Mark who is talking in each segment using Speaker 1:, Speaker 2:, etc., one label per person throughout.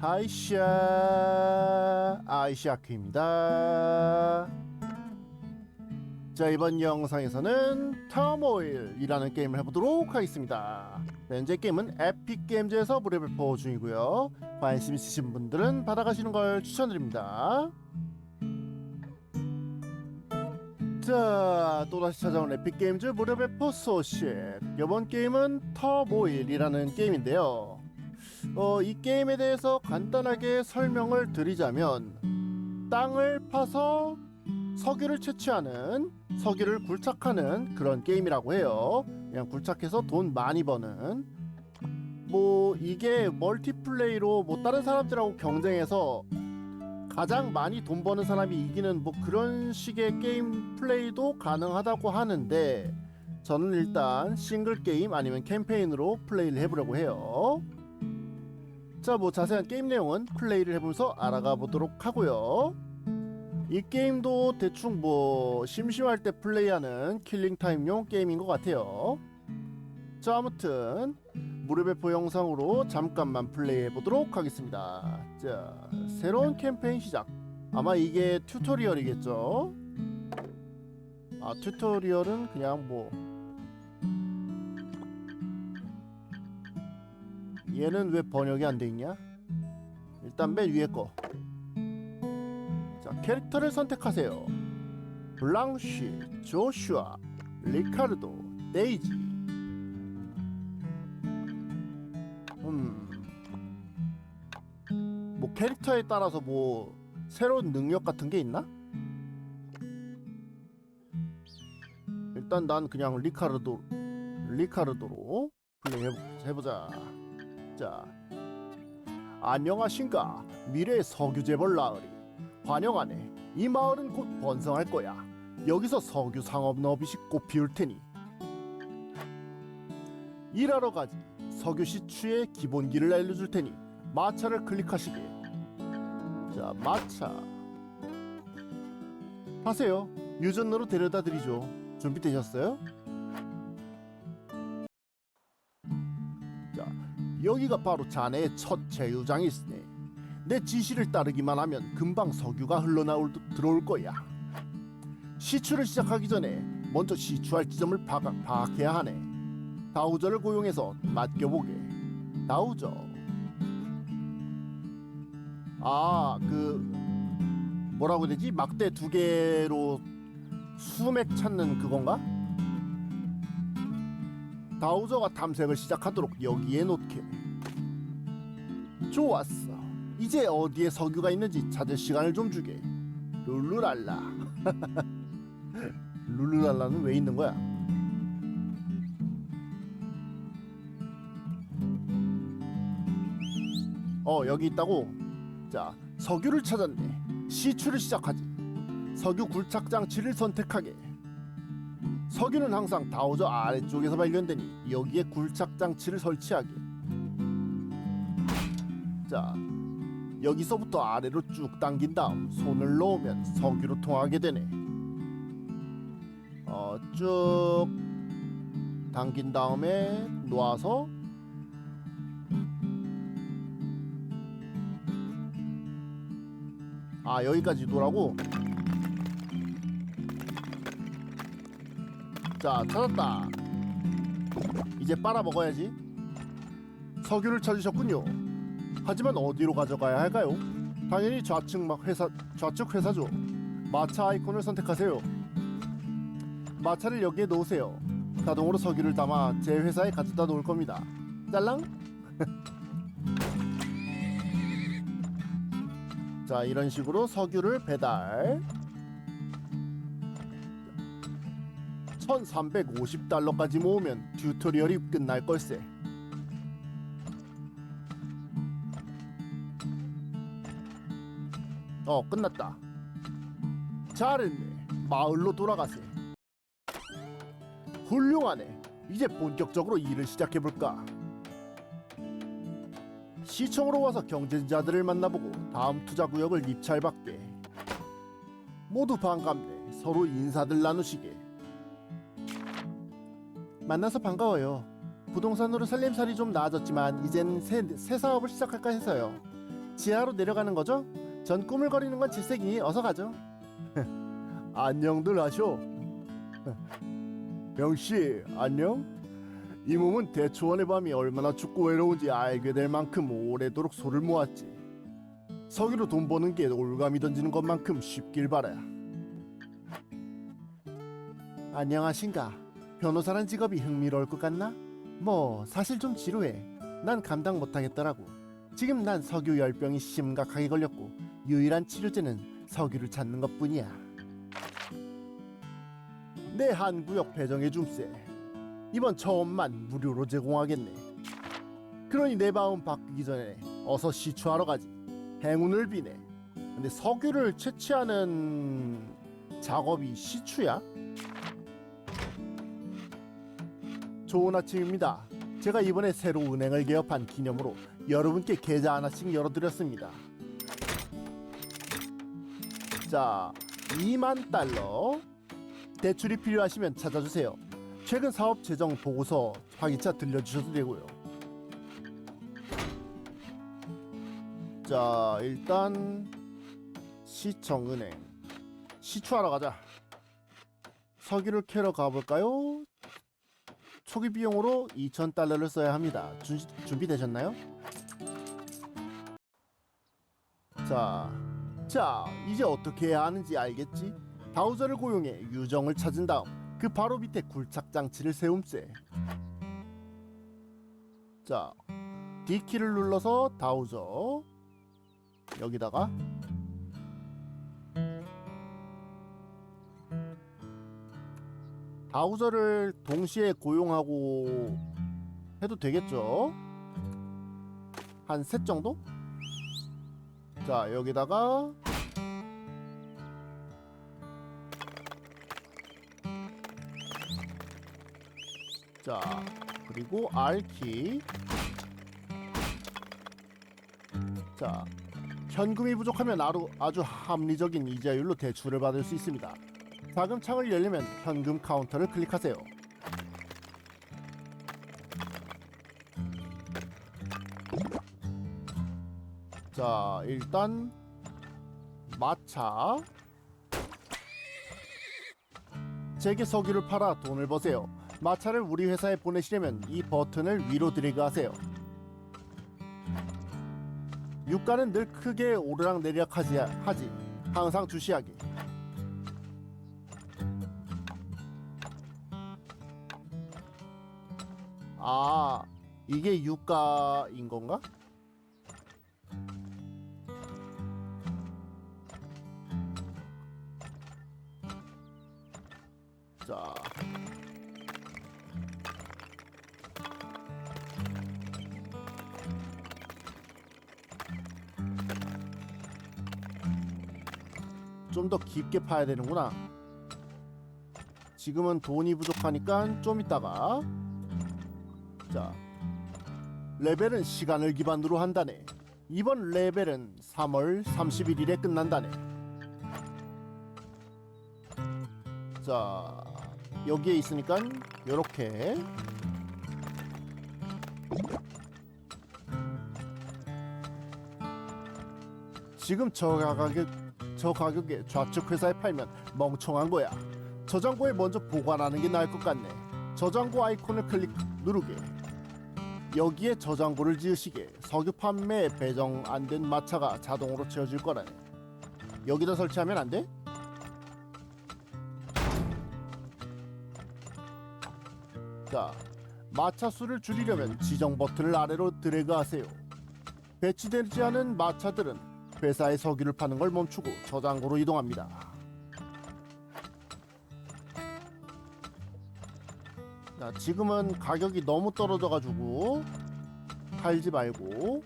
Speaker 1: 하이샤 아이샤크입니다. 자 이번 영상에서는 터모일이라는 게임을 해보도록 하겠습니다. 현재 게임은 에픽 게임즈에서 무료 배포 중이고요. 관심 있으신 분들은 받아가시는 걸 추천드립니다. 자 또다시 찾아온 에픽 게임즈 무료 배포 소식. 이번 게임은 터모일이라는 게임인데요. 어, 이 게임에 대해서 간단하게 설명을 드리자면 땅을 파서 석유를 채취하는 석유를 굴착하는 그런 게임이라고 해요. 그냥 굴착해서 돈 많이 버는 뭐 이게 멀티플레이로 뭐 다른 사람들하고 경쟁해서 가장 많이 돈 버는 사람이 이기는 뭐 그런 식의 게임 플레이도 가능하다고 하는데 저는 일단 싱글 게임 아니면 캠페인으로 플레이를 해보려고 해요. 자, 뭐 자세한 게임 내용은 플레이를 해보면서 알아가 보도록 하고요. 이 게임도 대충 뭐 심심할 때 플레이하는 킬링 타임용 게임인 것 같아요. 자, 아무튼 무료 배포 영상으로 잠깐만 플레이해 보도록 하겠습니다. 자, 새로운 캠페인 시작. 아마 이게 튜토리얼이겠죠? 아, 튜토리얼은 그냥 뭐 얘는 왜 번역이 안 돼 있냐? 일단 맨 위에 거. 자, 캐릭터를 선택하세요. 블랑쉬, 조슈아, 리카르도, 데이지. 음. 뭐 캐릭터에 따라서 뭐 새로운 능력 같은 게 있나? 일단 난 그냥 리카르도 리카르도로 플레이 해보- 해보자. 자, 안녕하신가? 미래의 석유 재벌 나으리 환영하네 이 마을은 곧 번성할 거야. 여기서 석유 상업 너빗이 꽃 피울 테니. 일하러 가지. 석유 시추의 기본기를 알려줄 테니 마차를 클릭하시게. 자 마차. 하세요. 유전으로 데려다 드리죠. 준비되셨어요? 여기가 바로 자네의 첫 제휴장이시네. 내 지시를 따르기만 하면 금방 석유가 흘러나올 들어올 거야. 시추를 시작하기 전에 먼저 시추할 지점을 파악, 파악해야 하네. 다우저를 고용해서 맡겨보게. 다우저. 아, 그 뭐라고 되지? 막대 두 개로 수맥 찾는 그건가? 다우저가 탐색을 시작하도록 여기에 놓게. 좋았어. 이제 어디에 석유가 있는지 찾을 시간을 좀 주게. 룰루랄라. 룰루랄라는 왜 있는 거야? 어 여기 있다고. 자 석유를 찾았네. 시추를 시작하지. 석유 굴착 장치를 선택하게. 석유는 항상 다우저 아래쪽에서 발견되니 여기에 굴착 장치를 설치하게. 자, 여기서부터 아래로 쭉 당긴 다음 손을 놓으면 석유로 통하게 되네. 어, 쭉 당긴 다음에 놓아서 아 여기까지 놓으라고. 자 찾았다 이제 빨아 먹어야지 석유를 찾으셨군요 하지만 어디로 가져가야 할까요? 당연히 좌측 막 회사 좌측 회사죠. 마차 아이콘을 선택하세요. 마차를 여기에 놓으세요. 자동으로 석유를 담아 제 회사에 가져다 놓을 겁니다. 짤랑? 자 이런 식으로 석유를 배달. 1350달러까지 모으면 튜토리얼이 끝날 걸세. 어, 끝났다. 잘했네. 마을로 돌아가세. 훌륭하네. 이제 본격적으로 일을 시작해볼까. 시청으로 와서 경쟁자들을 만나보고 다음 투자 구역을 입찰받게. 모두 반갑네. 서로 인사들 나누시게. 만나서 반가워요. 부동산으로 살림살이 좀 나아졌지만 이젠 새, 새 사업을 시작할까 해서요. 지하로 내려가는 거죠? 전 꾸물거리는 건 질색이 어서 가죠. 안녕들 하쇼. 병씨 안녕. 이 몸은 대초원의 밤이 얼마나 춥고 외로운지 알게 될 만큼 오래도록 소를 모았지. 서기로 돈 버는 게 올감이 던지는 것만큼 쉽길 바라. 안녕하신가? 변호사란 직업이 흥미로울 것 같나? 뭐 사실 좀 지루해. 난 감당 못하겠더라고. 지금 난 석유 열병이 심각하게 걸렸고 유일한 치료제는 석유를 찾는 것뿐이야. 내 한 구역 배정해 줌세. 이번 처음만 무료로 제공하겠네. 그러니 내 마음 바뀌기 전에 어서 시추하러 가지. 행운을 비네. 근데 석유를 채취하는 작업이 시추야? 좋은 아침입니다. 제가 이번에 새로 은행을 개업한 기념으로 여러분께 계좌 하나씩 열어드렸습니다. 자, 2만 달러. 대출이 필요하시면 찾아주세요. 최근 사업 재정 보고서 확인차 들려주셔도 되고요. 자, 일단 시청은행 시추하러 가자. 서기를 캐러 가볼까요? 초기 비용으로 2,000달러를 써야 합니다. 준, 준비되셨나요? 자, 자, 이제 어떻게 해야 하는지 알겠지? 다우저를 고용해 유정을 찾은 다음 그 바로 밑에 굴착 장치를 세움세. 자, D키를 눌러서 다우저 여기다가 다우저를 동시에 고용하고 해도 되겠죠? 한 셋 정도? 자 여기다가 자 그리고 R키 자 현금이 부족하면 아주, 아주 합리적인 이자율로 대출을 받을 수 있습니다 자금 창을 열려면 현금 카운터를 클릭하세요. 자, 일단 마차 제게 석유를 팔아 돈을 버세요. 마차를 우리 회사에 보내시려면 이 버튼을 위로 드래그 하세요. 유가는 늘 크게 오르락 내리락 하지 하지 항상 주시하게. 아 이게 유가인 건가? 자좀더 깊게 파야 되는구나. 지금은 돈이 부족하니까 좀 이따가 자, 레벨은 시간을 기반으로 한다네. 이번 레벨은 3월 31일에 끝난다네. 자, 여기에 있으니까 요렇게 지금 저 가격에 저 가격에 좌측 회사에 팔면 멍청한 거야. 저장고에 먼저 보관하는 게 나을 것 같네. 저장고 아이콘을 클릭 누르게. 여기에 저장고를 지으시게 석유 판매에 배정 안 된 마차가 자동으로 채워질 거라네. 여기다 설치하면 안 돼? 자, 마차 수를 줄이려면 지정 버튼을 아래로 드래그하세요. 배치되지 않은 마차들은 회사에 석유를 파는 걸 멈추고 저장고로 이동합니다. 자, 지금은 가격이 너무 떨어져가지고 팔지 말고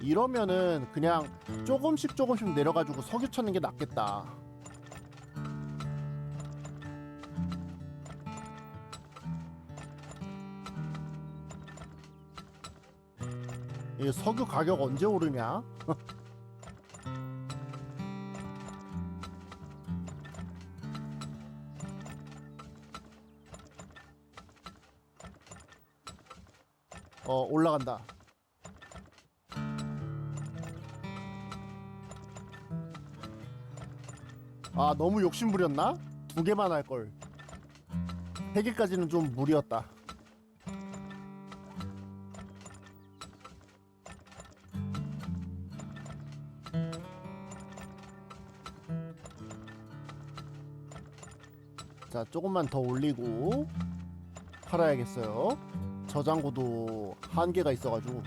Speaker 1: 이러면은 그냥 조금씩 조금씩 내려가지고 석유 찾는 게 낫겠다. 이 석유 가격 언제 오르냐? 어 올라간다. 아 너무 욕심 부렸나? 두 개만 할 걸. 세 개까지는 좀 무리였다. 자 조금만 더 올리고 팔아야겠어요. 저장고도 한계가 있어가지고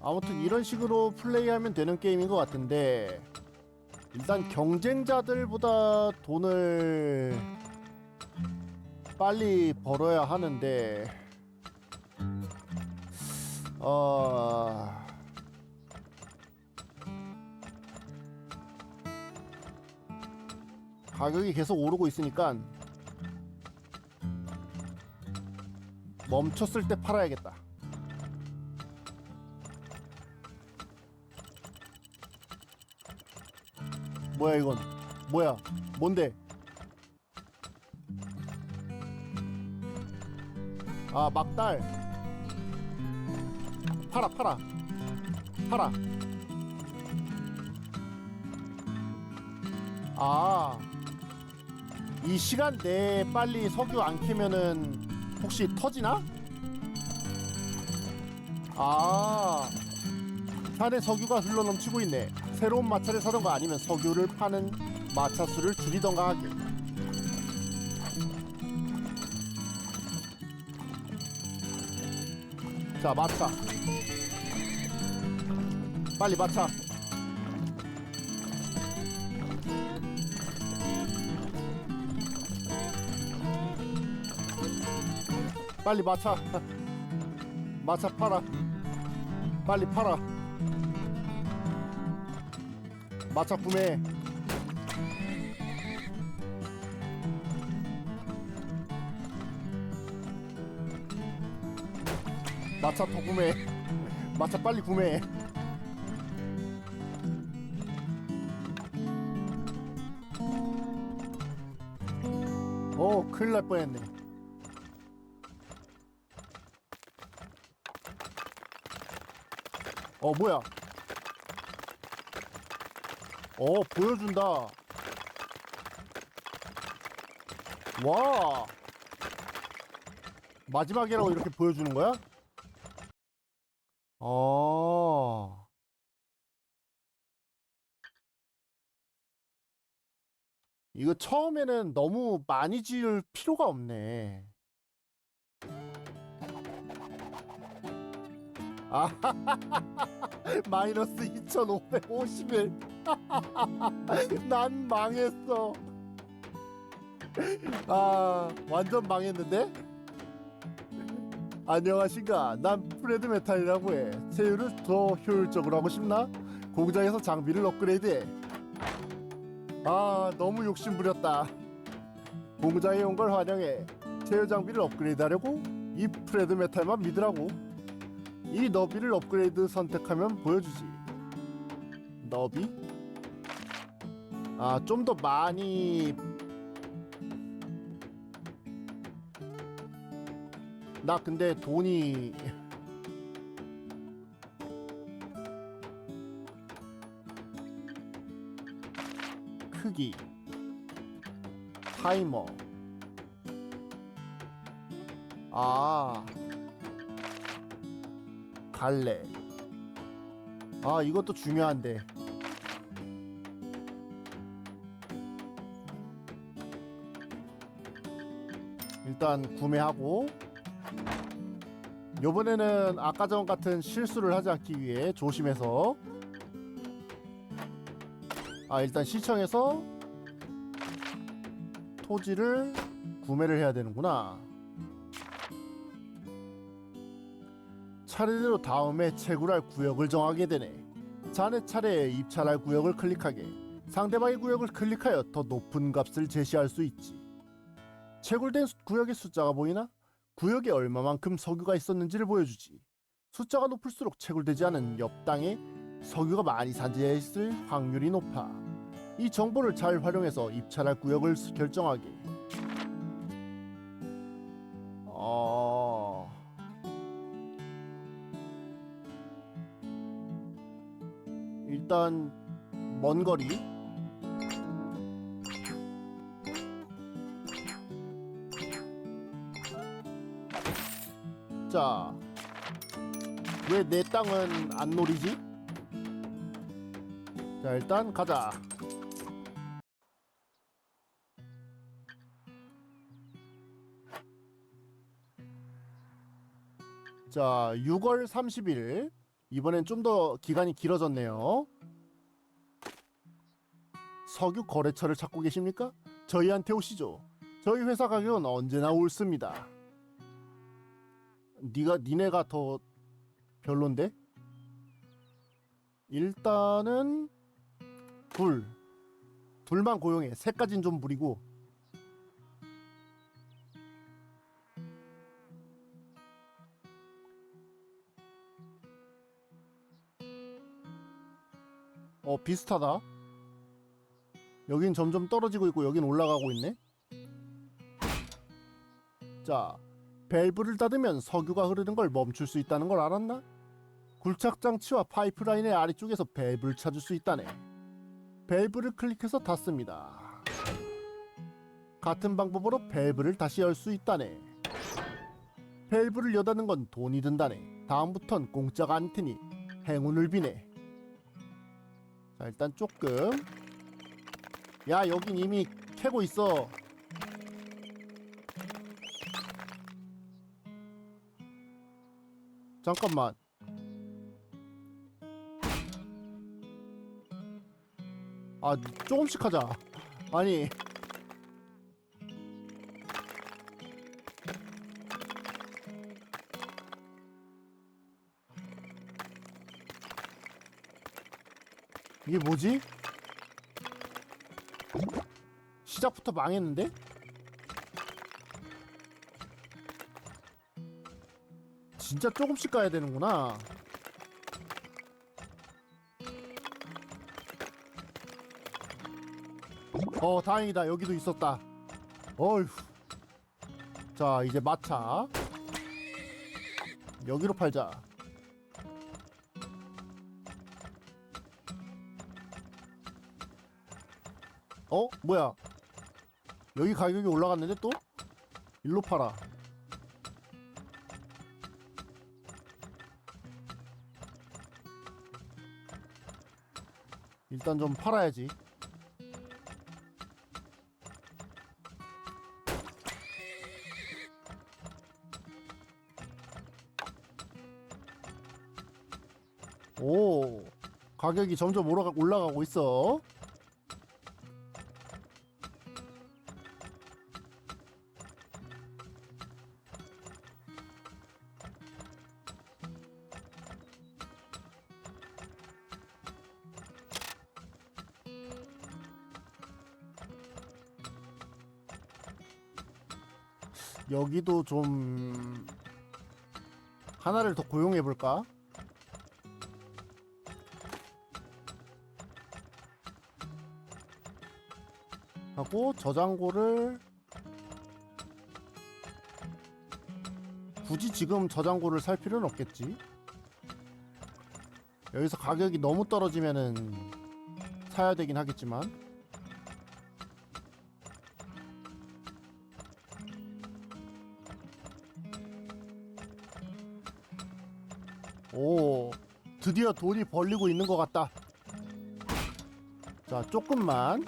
Speaker 1: 아무튼 이런 식으로 플레이하면 되는 게임인 것 같은데 일단 경쟁자들보다 돈을 빨리 벌어야 하는데 어... 가격이 계속 오르고 있으니까 멈췄을 때 팔아야겠다. 뭐야 이건? 뭐야? 뭔데? 아 막달. 팔아 팔아. 팔아. 아. 이 시간 내에 빨리 석유 안 캐면은 혹시 터지나? 아. 산에 석유가 흘러 넘치고 있네. 새로운 마차를 사던가 아니면 석유를 파는 마차 수를 줄이던가 하길. 자, 마차. 빨리 마차. 빨리 마차. 마차 팔아. 빨리 팔아. 마차 구매. 마차 더 구매. 마차 빨리 구매. 오, 큰일 날 뻔했네. 어, 뭐야? 어 보여준다 와 마지막이라고 이렇게 보여주는 거야? 어 이거 처음에는 너무 많이 지을 필요가 없네 아 마이너스 2551 난 망했어. 아, 완전 망했는데? 안녕하신가? 난 프레드 메탈이라고 해. 세율을 더 효율적으로 하고 싶나? 공장에서 장비를 업그레이드해. 아, 너무 욕심 부렸다. 공장에 온 걸 환영해. 제휴 장비를 업그레이드하려고? 이 프레드 메탈만 믿으라고. 이 너비를 업그레이드 선택하면 보여주지. 너비? 아, 좀 더 많이 나 근데 돈이 크기 타이머 아 갈래. 아 이것도 중요한데. 일단 구매하고 요번에는 아까 전 같은 실수를 하지 않기 위해 조심해서 아 일단 시청에서 토지를 구매를 해야 되는구나 차례대로 다음에 채굴할 구역을 정하게 되네 자네 차례에 입찰할 구역을 클릭하게 상대방의 구역을 클릭하여 더 높은 값을 제시할 수 있지 채굴된 수- 구역의 숫자가 보이나? 구역에 얼마만큼 석유가 있었는지를 보여주지. 숫자가 높을수록 채굴되지 않은 옆 땅에 석유가 많이 산재해 있을 확률이 높아. 이 정보를 잘 활용해서 입찰할 구역을 수- 결정하게. 일단 먼 거리 자, 왜 내 땅은 안 노리지? 자, 일단 가자. 자, 6월 30일. 이번엔 좀 더 기간이 길어졌네요. 석유 거래처를 찾고 계십니까? 저희한테 오시죠. 저희 회사 가격은 언제나 옳습니다. 네가 니네가 더 별론데? 일단은 둘 둘만 고용해 새까진 좀 부리고 어 비슷하다 여긴 점점 떨어지고 있고 여긴 올라가고 있네 자 밸브를 닫으면 석유가 흐르는 걸 멈출 수 있다는 걸 알았나? 굴착 장치와 파이프라인의 아래쪽에서 밸브를 찾을 수 있다네. 밸브를 클릭해서 닫습니다. 같은 방법으로 밸브를 다시 열 수 있다네. 밸브를 여닫는 건 돈이 든다네. 다음부턴 공짜가 아닐 테니 행운을 비네. 자 일단 조금. 야 여긴 이미 캐고 있어. 잠깐만. 아 조금씩 하자. 아니. 이게 뭐지? 시작부터 망했는데? 진짜 조금씩 가야 되는구나. 어, 다행이다. 여기도 있었다. 어휴. 자, 이제 마차. 여기로 팔자. 어? 뭐야? 여기 가격이 올라갔는데 또? 일로 팔아. 일단 좀 팔아야지. 오, 가격이 점점 올라가, 올라가고 있어. 여기도 좀 하나를 더 고용해 볼까? 하고 저장고를 굳이 지금 저장고를 살 필요는 없겠지. 여기서 가격이 너무 떨어지면은 사야 되긴 하겠지만 오 드디어 돈이 벌리고 있는 것 같다. 자 조금만.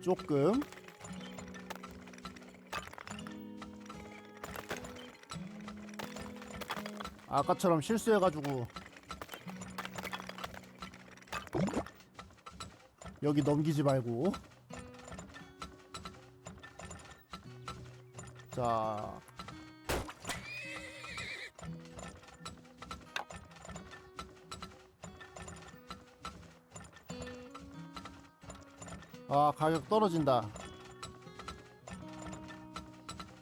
Speaker 1: 조금. 아까처럼 실수해가지고. 여기 넘기지 말고. 자 아 가격 떨어진다.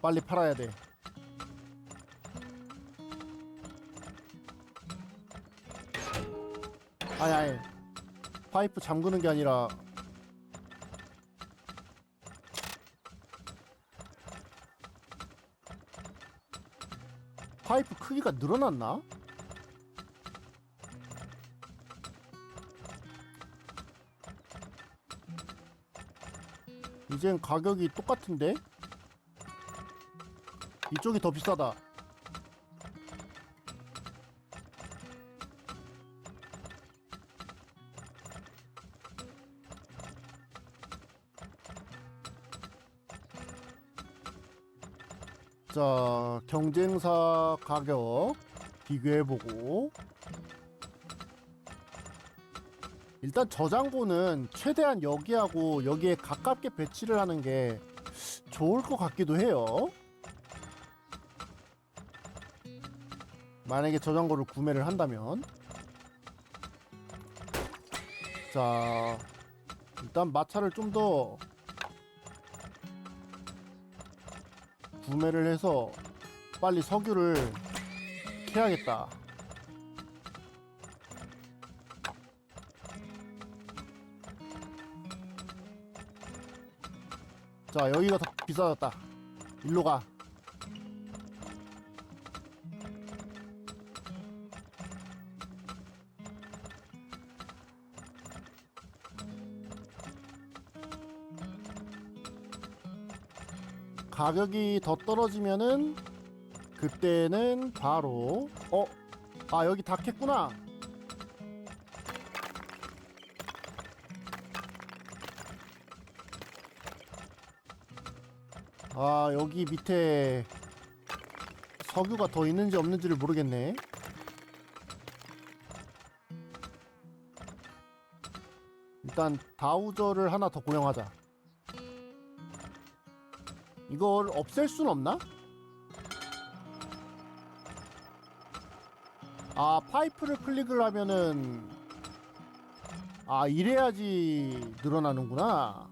Speaker 1: 빨리 팔아야 돼. 아니 아니. 파이프 잠그는 게 아니라. 파이프 크기가 늘어났나? 이젠 가격이 똑같은데? 이쪽이 더 비싸다. 자, 경쟁사 가격 비교해보고 일단 저장고는 최대한 여기하고 여기에 가깝게 배치를 하는 게 좋을 것 같기도 해요. 만약에 저장고를 구매를 한다면 자 일단 마차를 좀 더 구매를 해서 빨리 석유를 캐야겠다. 자 여기가 더 비싸졌다. 일로 가. 가격이 더 떨어지면은 그때는 바로 어? 아 여기 다 캤구나 아 여기 밑에 석유가 더 있는지 없는지를 모르겠네. 일단 다우저를 하나 더 고용하자. 이걸 없앨 순 없나? 아 파이프를 클릭을 하면은 아 이래야지 늘어나는구나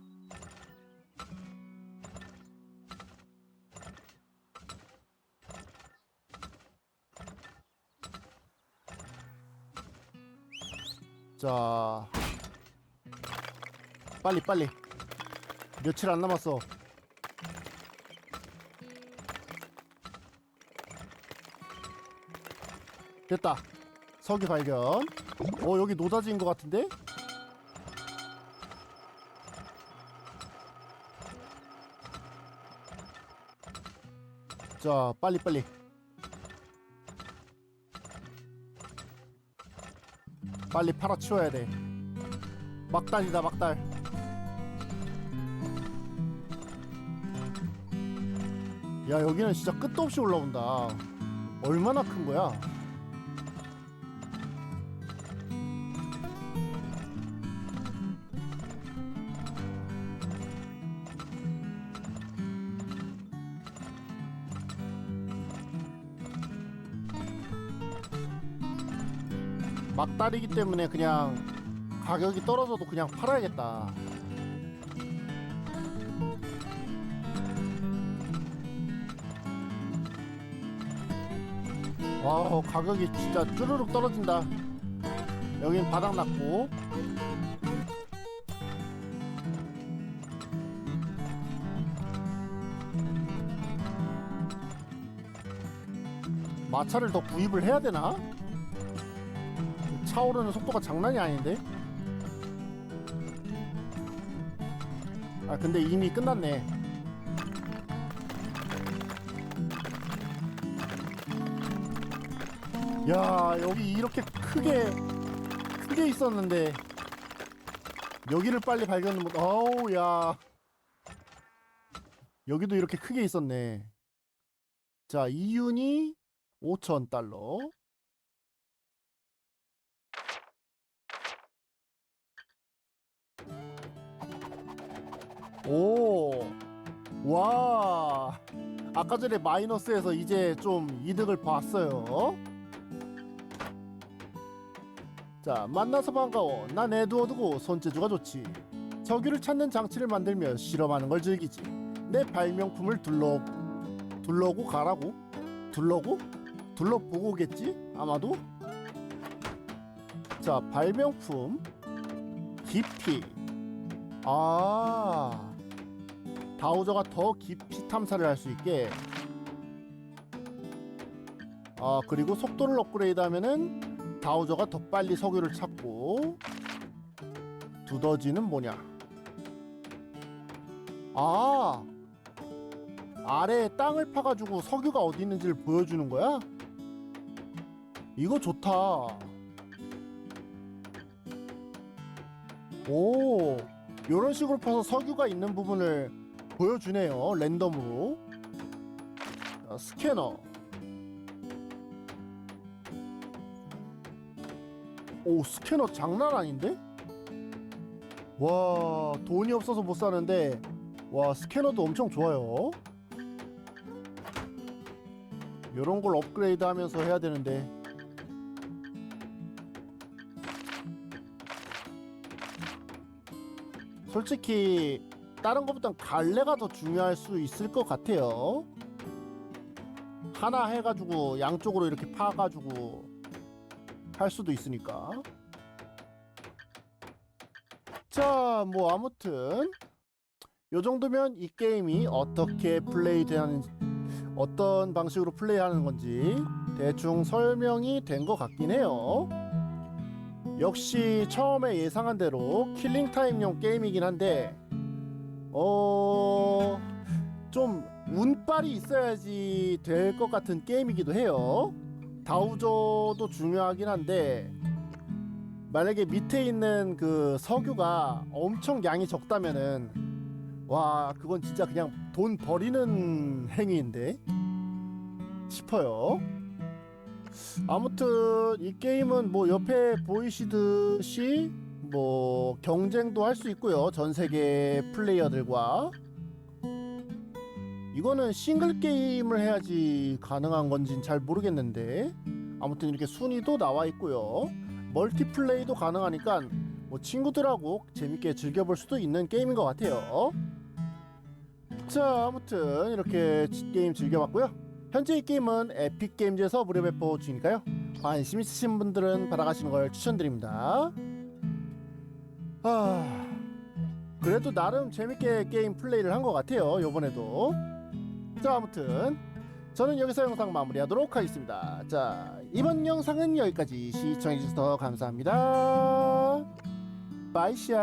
Speaker 1: 자 빨리 빨리. 며칠 안 남았어. 됐다. 석유 발견. 어 여기 노다지인 것 같은데? 자 빨리 빨리 빨리 팔아치워야 돼. 막달이다 막달. 야 여기는 진짜 끝도 없이 올라온다. 얼마나 큰 거야 막달이기 때문에 그냥 가격이 떨어져도 그냥 팔아야겠다. 와 가격이 진짜 쭈르륵 떨어진다. 여긴 바닥 났고 마차를 더 구입을 해야 되나? 차오르는 속도가 장난이 아닌데? 아 근데 이미 끝났네. 야 여기 이렇게 크게 크게 있었는데. 여기를 빨리 발견을 못 어우 야. 여기도 이렇게 크게 있었네. 자 이윤이 5천 달러 오, 와, 아까 전에 마이너스에서 이제 좀 이득을 봤어요. 자, 만나서 반가워. 난 에드워드고 손재주가 좋지. 석유를 찾는 장치를 만들며 실험하는 걸 즐기지. 내 발명품을 둘러 둘러고 가라고? 둘러고? 둘러보고겠지? 아마도. 자, 발명품 깊이. 아. 다우저가 더 깊이 탐사를 할 수 있게 아 그리고 속도를 업그레이드 하면은 다우저가 더 빨리 석유를 찾고 두더지는 뭐냐 아 아래에 땅을 파가지고 석유가 어디 있는지를 보여주는 거야? 이거 좋다. 오, 이런 식으로 파서 석유가 있는 부분을 보여주네요. 랜덤으로. 자, 스캐너. 오, 스캐너 장난 아닌데? 와, 돈이 없어서 못 사는데, 와, 스캐너도 엄청 좋아요. 이런 걸 업그레이드 하면서 해야 되는데. 솔직히 다른 것보단 갈래가 더 중요할 수 있을 것 같아요. 하나 해가지고 양쪽으로 이렇게 파가지고 할 수도 있으니까. 자, 뭐 아무튼 요 정도면 이 게임이 어떻게 플레이되는 어떤 방식으로 플레이하는 건지 대충 설명이 된 것 같긴 해요. 역시 처음에 예상한 대로 킬링 타임용 게임이긴 한데 어... 좀 운빨이 있어야지 될 것 같은 게임이기도 해요. 다우저도 중요하긴 한데 만약에 밑에 있는 그 석유가 엄청 양이 적다면은 와 그건 진짜 그냥 돈 버리는 행위인데 싶어요. 아무튼 이 게임은 뭐 옆에 보이시듯이 뭐 경쟁도 할 수 있고요 전 세계 플레이어들과. 이거는 싱글 게임을 해야지 가능한 건진 잘 모르겠는데 아무튼 이렇게 순위도 나와 있고요. 멀티플레이도 가능하니까 뭐 친구들하고 재밌게 즐겨볼 수도 있는 게임인 것 같아요. 자 아무튼 이렇게 게임 즐겨봤고요 현재 이 게임은 에픽 게임즈에서 무료 배포 중이니까요. 관심 있으신 분들은 받아가시는 걸 추천드립니다. 아, 그래도 나름 재밌게 게임 플레이를 한 것 같아요. 요번에도. 자, 아무튼 저는 여기서 영상 마무리하도록 하겠습니다. 자, 이번 영상은 여기까지 시청해 주셔서 감사합니다. 바이샤.